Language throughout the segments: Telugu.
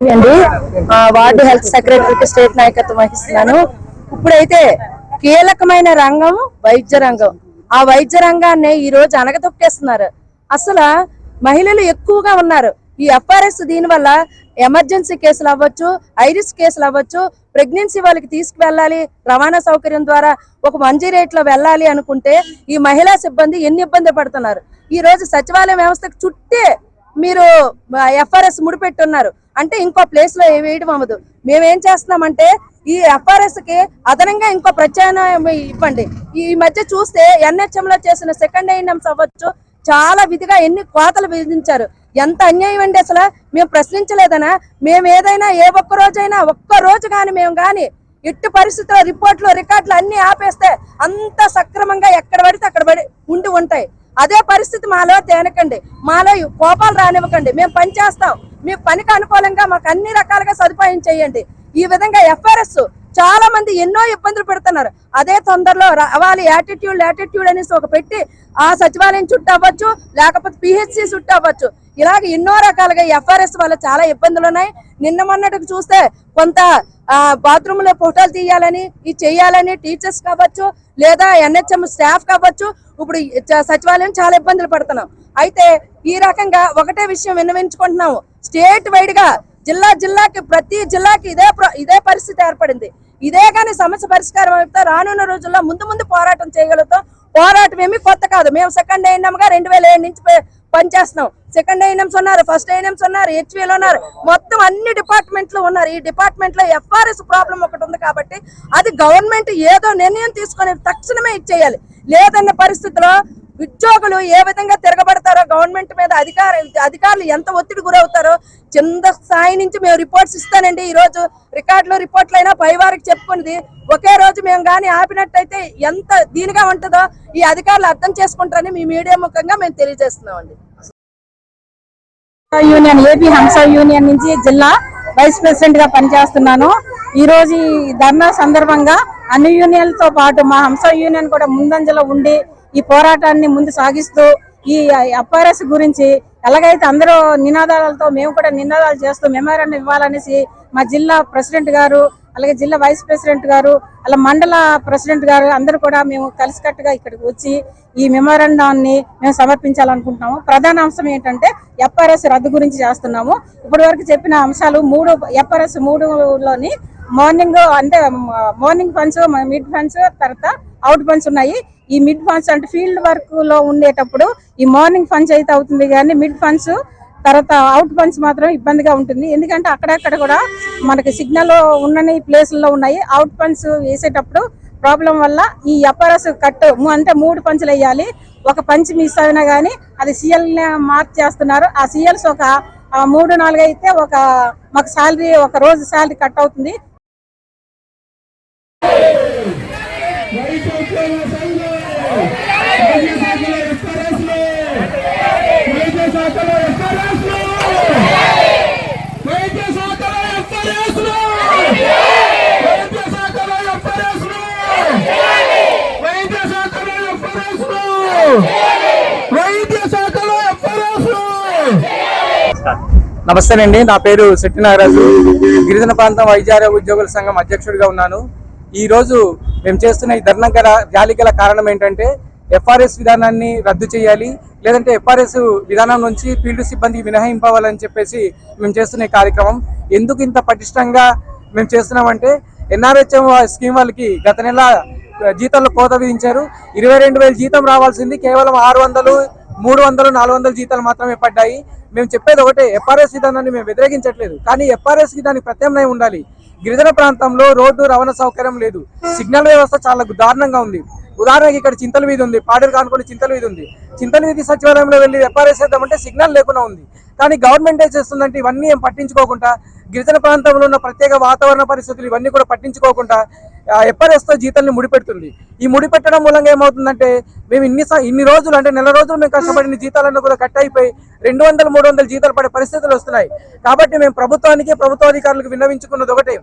అండి. ఆ, వార్డు హెల్త్ సెక్రటరీకి స్టేట్ నాయకత్వం వహిస్తున్నాను. ఇప్పుడైతే కీలకమైన రంగం వైద్య రంగం. ఆ వైద్య రంగాన్ని ఈ రోజు అనగతొక్కేస్తున్నారు అసలు మహిళలు ఎక్కువగా ఉన్నారు. ఈ ఎఫ్ఆర్ఎస్ దీని వల్ల ఎమర్జెన్సీ కేసులు అవ్వచ్చు ఐరిస్ కేసులు అవ్వచ్చు ప్రెగ్నెన్సీ వాళ్ళకి తీసుకువెళ్ళాలి రవాణా సౌకర్యం ద్వారా ఒక మంజీ రేట్లో వెళ్ళాలి అనుకుంటే ఈ మహిళా సిబ్బంది ఎన్ని ఇబ్బంది పడుతున్నారు? ఈ రోజు సచివాలయ వ్యవస్థకు చుట్టే మీరు ఎఫ్ఆర్ఎస్ ముడిపెట్టున్నారు. అంటే ఇంకో ప్లేస్లో వేయడం అవ్వదు. మేమేం చేస్తున్నామంటే ఈ ఎఫ్ఆర్ఎస్కి అదనంగా ఇంకో ప్రత్యామ్నాయం ఇవ్వండి. ఈ మధ్య చూస్తే ఎన్హెచ్ఎం లో చేసిన సెకండ్ ఐఎన్ఎంస్ అవ్వచ్చు. చాలా విధిగా ఎన్ని కోతలు విధించారు. ఎంత అన్యాయం అండి అసలు. మేము ప్రశ్నించలేదనా? మేము ఏదైనా ఏ ఒక్క రోజైనా ఒక్క రోజు కానీ మేము కానీ ఎట్టి పరిస్థితుల్లో రిపోర్ట్లు రికార్డులు అన్ని ఆపేస్తే అంత సక్రమంగా ఎక్కడ పడితే అక్కడ పడి ఉండి ఉంటాయి. అదే పరిస్థితి మాలో తేనకండి. మాలో కోపాలు రానివ్వకండి. మేము పని చేస్తాం. మీ పనికి అనుకూలంగా మాకు అన్ని రకాలుగా సదుపాయం చేయండి. ఈ విధంగా ఎఫ్ఆర్ఎస్ చాలా మంది ఎన్నో ఇబ్బందులు పెడుతున్నారు. అదే తొందరలో రావాలి. యాటిట్యూడ్ యాటిట్యూడ్ అనేసి ఒక పెట్టి ఆ సచివాలయం చుట్టూ అవ్వచ్చు లేకపోతే పిహెచ్సి చుట్టూ అవ్వచ్చు. ఇలాగ ఎన్నో రకాలుగా ఎఫ్ఆర్ఎస్ వల్ల చాలా ఇబ్బందులు ఉన్నాయి నిన్న మొన్నటికి చూస్తే కొంత బాత్రూమ్లో ఫోటోలు తీయాలని ఇది చేయాలని టీచర్స్ కావచ్చు లేదా ఎన్హెచ్ఎం స్టాఫ్ కావచ్చు ఇప్పుడు చ- సచివాలయం చాలా ఇబ్బందులు పడుతున్నాం. అయితే ఈ రకంగా ఒకటే విషయం విన్నవించుకుంటున్నాము. స్టేట్ వైడ్గా జిల్లా జిల్లాకి ప్రతి జిల్లాకి ఇదే ప్ర- ఇదే పరిస్థితి ఏర్పడింది. ఇదే కానీ సమస్య పరిష్కారం అయితే రానున్న రోజుల్లో ముందు ముందు పోరాటం చేయగలుగుతాం. పోరాటం ఏమి కొత్త కాదు. మేము సెకండ్ అయినాముగా రెండు వేల ఏడు నుంచి పనిచేస్తున్నాం. సెకండ్ ఐఎన్ఎంస్ ఉన్నారు ఫస్ట్ ఐఎన్ఎంస్ ఉన్నారు హెచ్వీలు ఉన్నారు. మొత్తం అన్ని డిపార్ట్మెంట్లు ఉన్నారు. ఈ డిపార్ట్మెంట్లో ఎఫ్ఆర్ఎస్ ప్రాబ్లం ఒకటి ఉంది కాబట్టి అది గవర్నమెంట్ ఏదో నిర్ణయం తీసుకొని తక్షణమే ఇచ్చేయాలి. లేదన్న పరిస్థితిలో ఉద్యోగులు ఏ విధంగా తిరగబడతారో గవర్నమెంట్ మీద అధికార అధికారులు ఎంత ఒత్తిడి గురవుతారో కింద స్థాయి నుంచి మేము రిపోర్ట్స్ ఇస్తానండి. ఈ రోజు రికార్డులు రిపోర్ట్లు అయినా పై వారికి చెప్పుకున్నది ఒకే రోజు మేము కానీ ఆపినట్టయితే ఎంత దీనిగా ఉంటుందో ఈ అధికారులు అర్థం చేసుకుంటారని మీ మీడియా ముఖంగా మేము తెలియజేస్తున్నామండి. యూనియన్ ఏపీ హంస యూనియన్ నుంచి జిల్లా వైస్ ప్రెసిడెంట్గా పనిచేస్తున్నాను. ఈరోజు ఈ ధర్నా సందర్భంగా అన్ని యూనియన్లతో పాటు మా హంస యూనియన్ కూడా ముందంజలో ఉండి ఈ పోరాటాన్ని ముందు సాగిస్తూ ఈ ఎఫ్ఆర్ఎస్ గురించి ఎలాగైతే అందరూ నినాదాలతో మేము కూడా నినాదాలు చేస్తూ మెమోరాండం ఇవ్వాలనేసి మా జిల్లా ప్రెసిడెంట్ గారు అలాగే జిల్లా వైస్ ప్రెసిడెంట్ గారు అలా మండల ప్రెసిడెంట్ గారు అందరూ కూడా మేము కలిసికట్టుగా ఇక్కడికి వచ్చి ఈ మెమోరాండాన్ని మేము సమర్పించాలనుకుంటున్నాము. ప్రధాన అంశం ఏంటంటే ఎఫ్ఆర్ఎస్ రద్దు గురించి చేస్తున్నాము. ఇప్పటి వరకు చెప్పిన అంశాలు మూడు ఎఫ్ఆర్ఎస్ మూడులోని మార్నింగ్ అంటే మార్నింగ్ ఫండ్స్ మిడ్ ఫండ్స్ తర్వాత అవుట్ ఫండ్స్ ఉన్నాయి. ఈ మిడ్ ఫండ్స్ అంటే ఫీల్డ్ వర్క్లో ఉండేటప్పుడు ఈ మార్నింగ్ ఫండ్స్ అయితే అవుతుంది కానీ మిడ్ ఫండ్స్ తర్వాత అవుట్ ఫండ్స్ మాత్రం ఇబ్బందిగా ఉంటుంది. ఎందుకంటే అక్కడక్కడ కూడా మనకి సిగ్నల్ ఉన్నని ప్లేసుల్లో ఉన్నాయి. అవుట్ ఫండ్స్ వేసేటప్పుడు ప్రాబ్లం వల్ల ఈ ఎఫ్ఆర్ఎస్ కట్ అంటే మూడు పంచులు వేయాలి. ఒక పంచ్ మిస్ అయినా కానీ అది సీఎల్ని మార్క్ చేస్తున్నారు. ఆ సీఎల్స్ ఒక మూడు నాలుగు అయితే ఒక మాకు శాలరీ ఒక రోజు శాలరీ కట్ అవుతుంది. నమస్తేనండి. నా పేరు శెట్టి నాగరాజు. గిరిజన ప్రాంతం వైద్యారోగ్య ఉద్యోగుల సంఘం అధ్యక్షుడిగా ఉన్నాను. ఈరోజు మేము చేస్తున్న ఈ ధర్నా గల ర్యాలీ గల కారణం ఏంటంటే ఎఫ్ఆర్ఎస్ విధానాన్ని రద్దు చేయాలి లేదంటే ఎఫ్ఆర్ఎస్ విధానం నుంచి ఫీల్డ్ సిబ్బందికి మినహాయింపవాలని చెప్పేసి మేము చేస్తున్న కార్యక్రమం. ఎందుకు ఇంత పటిష్టంగా మేము చేస్తున్నామంటే ఎన్ఆర్హెచ్ఎం స్కీమ్ వాళ్ళకి గత నెల జీతాల్లో కోత విధించారు. ఇరవై రెండు వేల జీతం రావాల్సింది కేవలం ఆరు వందలు మూడు వందలు నాలుగు వందల జీతాలు మాత్రమే పడ్డాయి. మేము చెప్పేది ఒకటే ఎఫ్ఆర్ఎస్ విధానాన్ని మేము వ్యతిరేకించట్లేదు. కానీ ఎఫ్ఆర్ఎస్ దానికి ప్రత్యామ్నాయం ఉండాలి. గిరిజన ప్రాంతంలో రోడ్డు రవాణా సౌకర్యం లేదు. సిగ్నల్ వ్యవస్థ చాలా దారుణంగా ఉంది. ఉదాహరణకి ఇక్కడ చింతల వీధి ఉంది పాడేరు కానుకొని చింతల వీధి ఉంది. చింతల వీధి సచివాలయంలో వెళ్ళి ఎఫ్ఆర్ఎస్ చేద్దామంటే సిగ్నల్ లేకుండా ఉంది. కానీ గవర్నమెంట్ ఏం చేస్తుందంటే ఇవన్నీ ఏం పట్టించుకోకుండా గిరిజన ప్రాంతంలో ఉన్న ప్రత్యేక వాతావరణ పరిస్థితులు ఇవన్నీ కూడా పట్టించుకోకుండా ఎఫ్ఆర్ఎస్తో జీతాల్ని ముడిపెడుతుంది. ఈ ముడిపెట్టడం మూలంగా ఏమవుతుందంటే మేము ఇన్ని ఇన్ని రోజులు అంటే నెల రోజులు మేము కష్టపడిన జీతాలన్నీ కూడా కట్ అయిపోయి రెండు వందలు మూడు వందలు జీతాలు పడే పరిస్థితులు వస్తున్నాయి. కాబట్టి మేము ప్రభుత్వానికి ప్రభుత్వ అధికారులకు విన్నవించుకున్నది ఒకటే.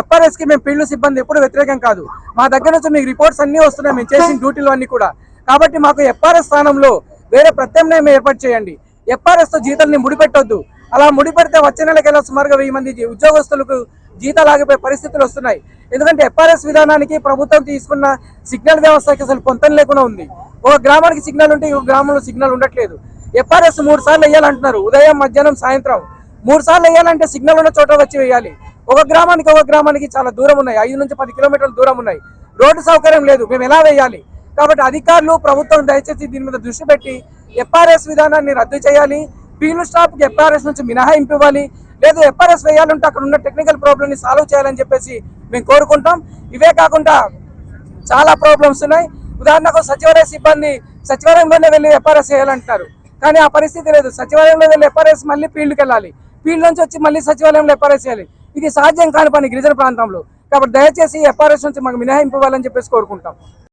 ఎఫ్ఆర్ఎస్కి మేము ఫీల్డ్ సిబ్బంది ఎప్పుడు వ్యతిరేకం కాదు. మా దగ్గర నుంచి మీకు రిపోర్ట్స్ అన్ని వస్తున్నాయి మేము చేసిన డ్యూటీలు అన్ని కూడా. కాబట్టి మాకు ఎఫ్ఆర్ఎస్ స్థానంలో వేరే ప్రత్యామ్నాయం ఏర్పాటు చేయండి. ఎఫ్ఆర్ఎస్తో జీతాల్ని ముడిపెట్టొద్దు. అలా ముడిపెడితే వచ్చే నెలకెల్లా సుమారుగా వెయ్యి మంది ఉద్యోగస్తులకు జీతాలు ఆగిపోయే పరిస్థితులు వస్తున్నాయి. ఎందుకంటే ఎఫ్ఆర్ఎస్ విధానానికి ప్రభుత్వం తీసుకున్న సిగ్నల్ వ్యవస్థకి అసలు పొంతం లేకుండా ఉంది. ఒక గ్రామానికి సిగ్నల్ ఉంటే ఇంకో గ్రామంలో సిగ్నల్ ఉండట్లేదు. ఎఫ్ఆర్ఎస్ మూడు సార్లు వేయాలంటున్నారు. ఉదయం మధ్యాహ్నం సాయంత్రం. మూడు సార్లు వేయాలంటే సిగ్నల్ ఉన్న చోట వచ్చి వేయాలి. ఒక గ్రామానికి ఒక గ్రామానికి చాలా దూరం ఉన్నాయి. ఐదు నుంచి పది కిలోమీటర్ల దూరం ఉన్నాయి. రోడ్డు సౌకర్యం లేదు. మేము ఎలా వేయాలి? కాబట్టి అధికారులు ప్రభుత్వం దయచేసి దీని మీద దృష్టి పెట్టి ఎఫ్ఆర్ఎస్ విధానాన్ని రద్దు చేయాలి. పీలు స్టాప్కి ఎఫ్ఆర్ఎస్ నుంచి మినహాయింపు ఇవ్వాలి. లేదు ఎఫ్ఆర్ఎస్ వేయాలంటే అక్కడ ఉన్న టెక్నికల్ ప్రాబ్లమ్ని సాల్వ్ చేయాలని చెప్పేసి మేము కోరుకుంటాం. ఇవే కాకుండా చాలా ప్రాబ్లమ్స్ ఉన్నాయి. ఉదాహరణకు సచివాలయ సిబ్బంది సచివాలయంలోనే వెళ్ళి ఎఫ్ఆర్ఎస్ చేయాలంటారు కానీ ఆ పరిస్థితి లేదు. సచివాలయంలో వెళ్ళి ఎఫ్ఆర్ఎస్ మళ్ళీ ఫీల్డ్కి వెళ్ళాలి. ఫీల్డ్ నుంచి వచ్చి మళ్ళీ సచివాలయంలో ఎఫ్ఆర్ఎస్ చేయాలి ఇది సాధ్యం కాని పని గిరిజన ప్రాంతంలో. కాబట్టి దయచేసి ఎఫ్ఆర్ఎస్ నుంచి మాకు మినహాయింపు ఇవ్వాలని చెప్పేసి కోరుకుంటాం.